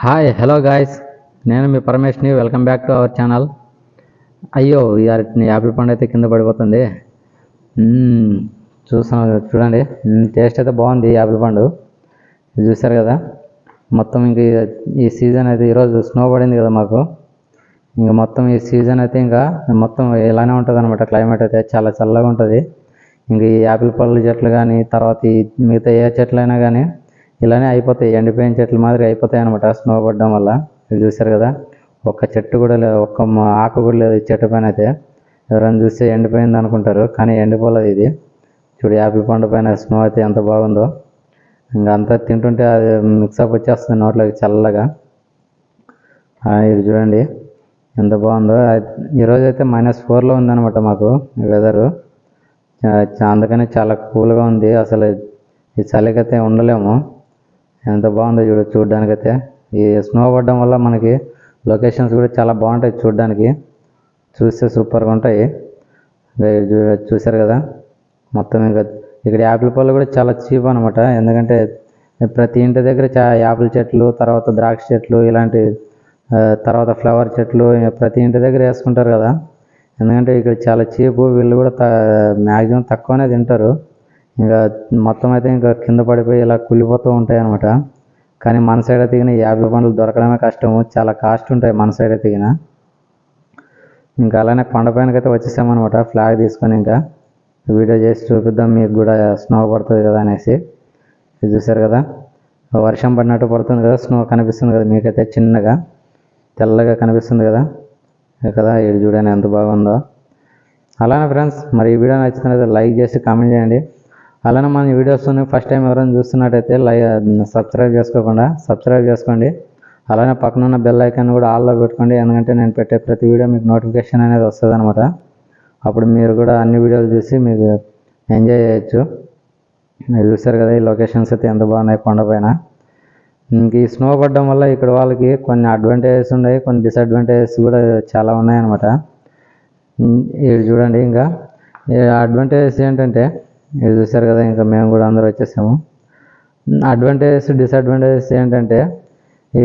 Hi hello guys. నేను మీ పరమేష్ని welcome back to our channel. అయ్యో ఈ యాపిల్ పండు అయితే కింద పడిపోతుంది. మ్మ్, చూసాం చూడండి. టేస్ట్ అయితే బాగుంది యాపిల్ పండు. చూసారు కదా? మొత్తం ఇంక ఈ- సీజన్ అయితే ఈరోజు స్నో పడింది కదా మాకు. ఇంకా మొత్తం ఈ సీజన్ అయితే ఇంకా మొత్తం ఇలానే ఉంటుంది అనమాట క్లైమేట్ అయితే చాలా చల్లగా ఉంటుంది. ఇంక ఈ యాపిల్ పళ్ళు చెట్లు కానీ తర్వాత ఈ మిగతా ఏ చెట్లు అయినా కానీ ఇలానే అయిపోతాయి ఎండిపోయిన చెట్లు మాదిరి అయిపోతాయి అనమాట స్నో పడడం వల్ల. మీరు చూసారు కదా? ఒక్క చెట్టు కూడా లేదు ఒక్క ఆకు కూడా లేదు ఈ చెట్టు పైన అయితే. ఎవరైనా చూస్తే ఎండిపోయింది అనుకుంటారు కానీ ఎండిపోలేదు ఇది. చూడు యాపిల్ పండు పైన స్నో అయితే ఎంత బాగుందో. ఇంకా అంతా తింటుంటే అది మిక్సప్ వచ్చేస్తుంది నోట్లోకి చల్లగా. ఇది చూడండి ఎంత బాగుందో. ఈరోజు అయితే మైనస్ ఫోర్లో ఉందనమాట మాకు వెదరు అందుకని చాలా కూల్గా ఉంది. అసలు ఈ చలికైతే ఉండలేము. ఎంత బాగుందో చూడ చూడడానికైతే. ఈ స్నో పడడం వల్ల మనకి లొకేషన్స్ కూడా చాలా బాగుంటాయి చూడడానికి. చూస్తే సూపర్గా ఉంటాయి. చూశారు కదా? మొత్తం ఇంకా ఇక్కడ యాపిల్ పళ్ళు కూడా చాలా చీప్ అనమాట ఎందుకంటే ప్రతి ఇంటి దగ్గర చా యాపిల్ చెట్లు తర్వాత ద్రాక్ష చెట్లు ఇలాంటి తర్వాత ఫ్లవర్ చెట్లు ప్రతి ఇంటి దగ్గర వేసుకుంటారు కదా. ఎందుకంటే ఇక్కడ చాలా చీపు వీళ్ళు కూడా త మ్యాక్సిమం తక్కువనే తింటారు. ఇంకా మొత్తం అయితే ఇంకా కింద పడిపోయి ఇలా కుళ్ళిపోతూ ఉంటాయి అనమాట కానీ మన సైడ్ దిగిన యాభై పండ్లు దొరకడమే కష్టము చాలా కాస్ట్ ఉంటాయి మన సైడ్ దిగిన ఇంకా. అలానే కొండపైనకైతే వచ్చేసామన్నమాట. ఫ్లాగ్ తీసుకొని ఇంకా వీడియో చేసి చూపిద్దాం. మీకు కూడా స్నో పడుతుంది కదా అనేసి. ఇది చూసారు కదా? వర్షం పడినట్టు పడుతుంది కదా? స్నో కనిపిస్తుంది కదా? మీకైతే చిన్నగా తెల్లగా కనిపిస్తుంది కదా? కదా ఇది చూడండి ఎంత బాగుందో. అలానే ఫ్రెండ్స్ మరి ఈ వీడియో నచ్చినట్లయితే లైక్ చేసి కామెంట్ చేయండి. అలానే మన వీడియోస్ని ఫస్ట్ టైం ఎవరైనా చూస్తున్నట్టయితే లై సబ్స్క్రైబ్ చేసుకోకుండా సబ్స్క్రైబ్ చేసుకోండి. అలానే పక్కన ఉన్న బెల్ ఐకాన్ కూడా ఆల్లో పెట్టుకోండి. ఎందుకంటే నేను పెట్టే ప్రతి వీడియో మీకు నోటిఫికేషన్ అనేది వస్తుంది అనమాట అప్పుడు మీరు కూడా అన్ని వీడియోలు చూసి మీకు ఎంజాయ్ చేయొచ్చు. మీరు చూసారు కదా ఈ లొకేషన్స్ అయితే ఎంత బాగున్నాయి కొండపైన ఇంక ఈ స్నో పడడం వల్ల ఇక్కడ వాళ్ళకి కొన్ని అడ్వాంటేజెస్ ఉన్నాయి కొన్ని డిసడ్వాంటేజెస్ కూడా చాలా ఉన్నాయన్నమాట. ఇవి ఇది చూడండి ఇంకా. అడ్వాంటేజెస్ ఏంటంటే ఇది చూసారు కదా ఇంకా మేము కూడా అందరూ వచ్చేసాము. అడ్వాంటేజెస్ డిసడ్వాంటేజెస్ ఏంటంటే ఈ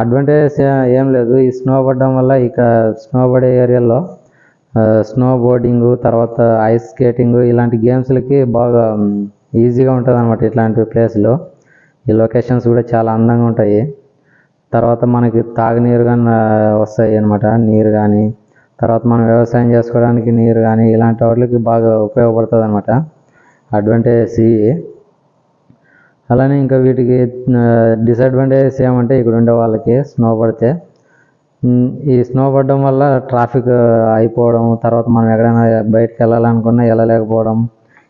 అడ్వాంటేజెస్ ఏం లేదు. ఈ స్నో పడడం వల్ల ఇక స్నో పడే ఏరియాలో స్నో బోర్డింగ్ తర్వాత ఐస్ స్కేటింగ్ ఇలాంటి గేమ్స్లకి బాగా ఈజీగా ఉంటుంది అనమాట ఇట్లాంటి ప్లేస్లో ఈ లొకేషన్స్ కూడా చాలా అందంగా ఉంటాయి. తర్వాత మనకి తాగునీరు కానీ వస్తాయి అనమాట నీరు కానీ తర్వాత మనం వ్యవసాయం చేసుకోవడానికి నీరు కానీ ఇలాంటి వాటికి బాగా ఉపయోగపడుతుంది అనమాట అడ్వాంటేజెస్ ఇవి అలానే ఇంకా వీటికి డిసడ్వాంటేజెస్ ఏమంటే ఇక్కడ ఉండే వాళ్ళకి స్నో పడితే. ఈ స్నో పడడం వల్ల ట్రాఫిక్ అయిపోవడం తర్వాత మనం ఎక్కడైనా బయటకు వెళ్ళాలనుకున్నా వెళ్ళలేకపోవడం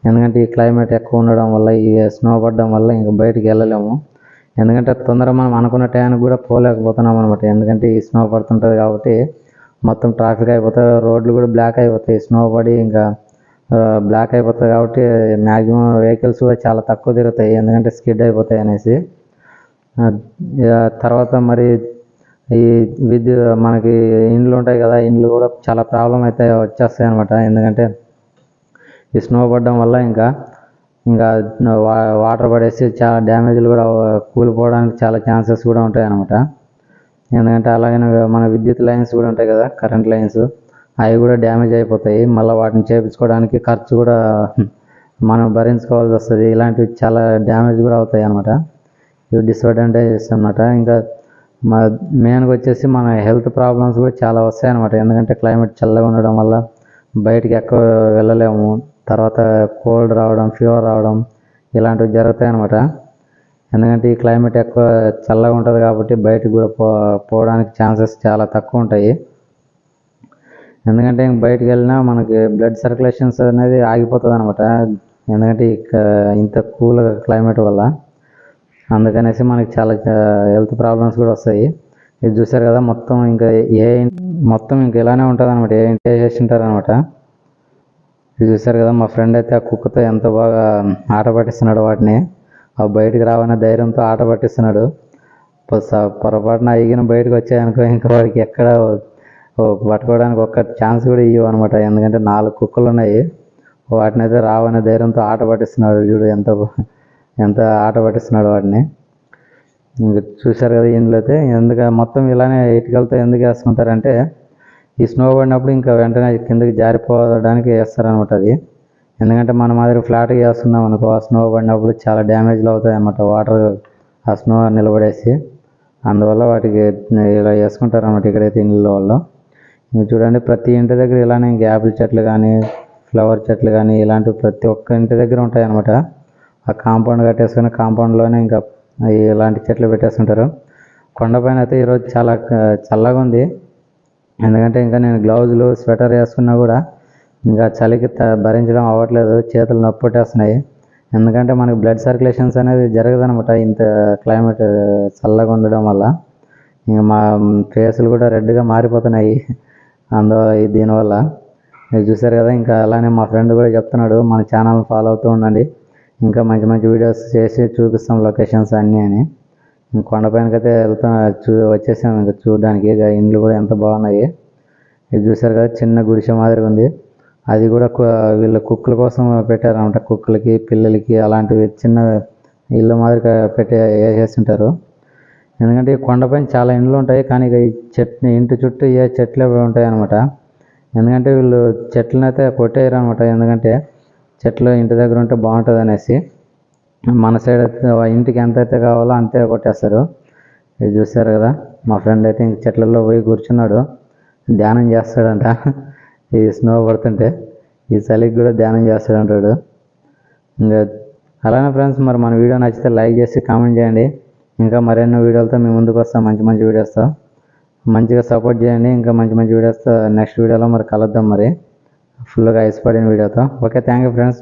ఎందుకంటే ఈ క్లైమేట్ ఎక్కువ ఉండడం వల్ల ఈ స్నో పడడం వల్ల ఇంకా బయటికి వెళ్ళలేము. ఎందుకంటే తొందరగా మనం అనుకున్న టైంకి కూడా పోలేకపోతున్నాం అనమాట ఎందుకంటే ఈ స్నో పడుతుంటుంది కాబట్టి మొత్తం ట్రాఫిక్ అయిపోతుంది రోడ్లు కూడా బ్లాక్ అయిపోతాయి. స్నో పడి ఇంకా బ్లాక్ అయిపోతుంది కాబట్టి మ్యాక్సిమం వెహికల్స్ కూడా చాలా తక్కువ తిరుగుతాయి. ఎందుకంటే స్కిడ్ అయిపోతాయి అనేసి. తర్వాత మరి ఈ విద్యుత్ మనకి ఇండ్లు ఉంటాయి కదా ఇండ్లు కూడా చాలా ప్రాబ్లం అయితే వచ్చేస్తాయి అనమాట ఎందుకంటే ఈ స్నో పడడం వల్ల ఇంకా ఇంకా వా- వాటర్ పడేసి చాలా డ్యామేజ్లు కూడా కూలిపోవడానికి చాలా ఛాన్సెస్ కూడా ఉంటాయి అనమాట ఎందుకంటే అలాగనే మన విద్యుత్ లైన్స్ కూడా ఉంటాయి కదా కరెంట్ లైన్స్. అవి కూడా డ్యామేజ్ అయిపోతాయి. మళ్ళీ వాటిని చేయించుకోవడానికి ఖర్చు కూడా మనం భరించుకోవాల్సి వస్తుంది. ఇలాంటివి చాలా డ్యామేజ్ కూడా అవుతాయి అనమాట ఇవి డిసడ్వాంటేజెస్ అనమాట ఇంకా మా మెయిన్గా వచ్చేసి మన హెల్త్ ప్రాబ్లమ్స్ కూడా చాలా వస్తాయి అనమాట ఎందుకంటే క్లైమేట్ చల్లగా ఉండడం వల్ల బయటికి ఎక్కువ వెళ్ళలేము. తర్వాత కోల్డ్ రావడం ఫీవర్ రావడం ఇలాంటివి జరుగుతాయి అనమాట ఎందుకంటే ఈ క్లైమేట్ ఎక్కువ చల్లగా ఉంటుంది కాబట్టి బయటకు కూడా పో పోవడానికి ఛాన్సెస్ చాలా తక్కువ ఉంటాయి. ఎందుకంటే ఇంక బయటికి వెళ్ళినా మనకి బ్లడ్ సర్క్యులేషన్స్ అనేది ఆగిపోతుంది అనమాట ఎందుకంటే ఇంత కూల్ క్లైమేట్ వల్ల. అందుకనేసి మనకి చాలా హెల్త్ ప్రాబ్లమ్స్ కూడా వస్తాయి. ఇది చూసారు కదా మొత్తం ఇంకా ఏ మొత్తం ఇంకా ఇలానే ఉంటుంది అనమాట ఏ ఇంటి చేసి ఉంటారు అనమాట ఇది చూసారు కదా మా ఫ్రెండ్ అయితే ఆ కుక్కతో ఎంత బాగా ఆట పట్టిస్తున్నాడు వాటిని. ఆ బయటికి రావనే ధైర్యంతో ఆట పట్టిస్తున్నాడు. పొరపాటున ఎగిన బయటకు వచ్చాయనుకో ఇంకా వాడికి ఎక్కడ పట్టుకోవడానికి ఒక్క ఛాన్స్ కూడా ఇవ్వ అనమాట ఎందుకంటే నాలుగు కుక్కలు ఉన్నాయి. వాటిని అయితే రావనే ధైర్యంతో ఆట పట్టిస్తున్నాడు చూడు ఎంత ఎంత ఆట పట్టిస్తున్నాడు వాటిని ఇంకా చూశారు కదా ఇందులో అయితే ఎందుకు మొత్తం ఇలానే ఇటుకలతో ఎందుకు వేసుకుంటారంటే ఈ స్నో పడినప్పుడు ఇంకా వెంటనే కిందకి జారిపోవడానికి వేస్తారనమాట అది. ఎందుకంటే మన మాదిరి ఫ్లాట్గా చేస్తున్నాం అనుకో ఆ స్నో పడినప్పుడు చాలా డ్యామేజ్లు అవుతాయి అన్నమాట. వాటర్ ఆ స్నో నిలబడేసి. అందువల్ల వాటికి ఇలా వేసుకుంటారు అన్నమాట ఇక్కడైతే ఇళ్ళ వాళ్ళు. మీరు చూడండి ప్రతి ఇంటి దగ్గర ఇలానే ఇంక యాపిల్ చెట్లు కానీ ఫ్లవర్ చెట్లు కానీ ఇలాంటివి ప్రతి ఒక్క ఇంటి దగ్గర ఉంటాయి అన్నమాట. ఆ కాంపౌండ్ కట్టేసుకుని కాంపౌండ్లోనే ఇంకా ఇలాంటి చెట్లు పెట్టేస్తుంటారు కొండపైన అయితే ఈరోజు చాలా చల్లగా ఉంది. ఎందుకంటే ఇంకా నేను గ్లౌజులు స్వెటర్ వేసుకున్నా కూడా ఇంకా చలికి త- భరించడం అవ్వట్లేదు. చేతులు నొప్పిట్టేస్తున్నాయి. ఎందుకంటే మనకి బ్లడ్ సర్క్యులేషన్స్ అనేది జరగదనమాట ఇంత క్లైమేట్ చల్లగా ఉండడం వల్ల. ఇంకా మా ఫేసులు కూడా రెడ్గా మారిపోతున్నాయి. అందువల్ల దీనివల్ల మీరు చూసారు కదా ఇంకా అలానే మా ఫ్రెండ్ కూడా చెప్తున్నాడు. మన ఛానల్ ఫాలో అవుతూ ఉండండి. ఇంకా మంచి మంచి వీడియోస్ చేసి చూపిస్తాం లొకేషన్స్ అన్నీ అని. కొండపైనకైతే వెళ్తాం చూ వచ్చేసాం. ఇంకా చూడడానికి ఇక ఇండ్లు కూడా ఎంత బాగున్నాయి. ఇది చూసారు కదా చిన్న గుడిసె మాదిరిగా ఉంది. అది కూడా కు- వీళ్ళ కుక్కల కోసం పెట్టారనమాట కుక్కలకి పిల్లలకి అలాంటివి చిన్న ఇల్లు మాదిరిగా పెట్టే వేసేస్తుంటారు ఎందుకంటే ఈ కొండపైన చాలా ఇండ్లు ఉంటాయి. కానీ ఇక ఈ చెట్టు ఇంటి చుట్టూ ఏ చెట్లు ఉంటాయి అనమాట ఎందుకంటే వీళ్ళు చెట్లను అయితే కొట్టేయరు అనమాట ఎందుకంటే చెట్లు ఇంటి దగ్గర ఉంటే బాగుంటుంది అనేసి మన సైడ్ అయితే ఆ ఇంటికి ఎంత అయితే కావాలో అంతే కొట్టేస్తారు. ఇది చూస్తారు కదా? మా ఫ్రెండ్ అయితే ఇంక చెట్లలో పోయి కూర్చున్నాడు. ధ్యానం చేస్తాడంట. ఈ స్నో పడుతుంటే ఈ చలికి కూడా ధ్యానం చేస్తాడంటాడు ఇంకా అలానే ఫ్రెండ్స్ మరి మన వీడియో నచ్చితే లైక్ చేసి కామెంట్ చేయండి. ఇంకా మరెన్నో వీడియోలతో మీ ముందుకు వస్తాం. మంచి మంచి వీడియోస్తో. మంచిగా సపోర్ట్ చేయండి. ఇంకా మంచి మంచి వీడియోస్తో నెక్స్ట్ వీడియోలో మరి కలుద్దాం మరి. ఫుల్గా ఐస్ పడిన వీడియోతో. Okay thank you friends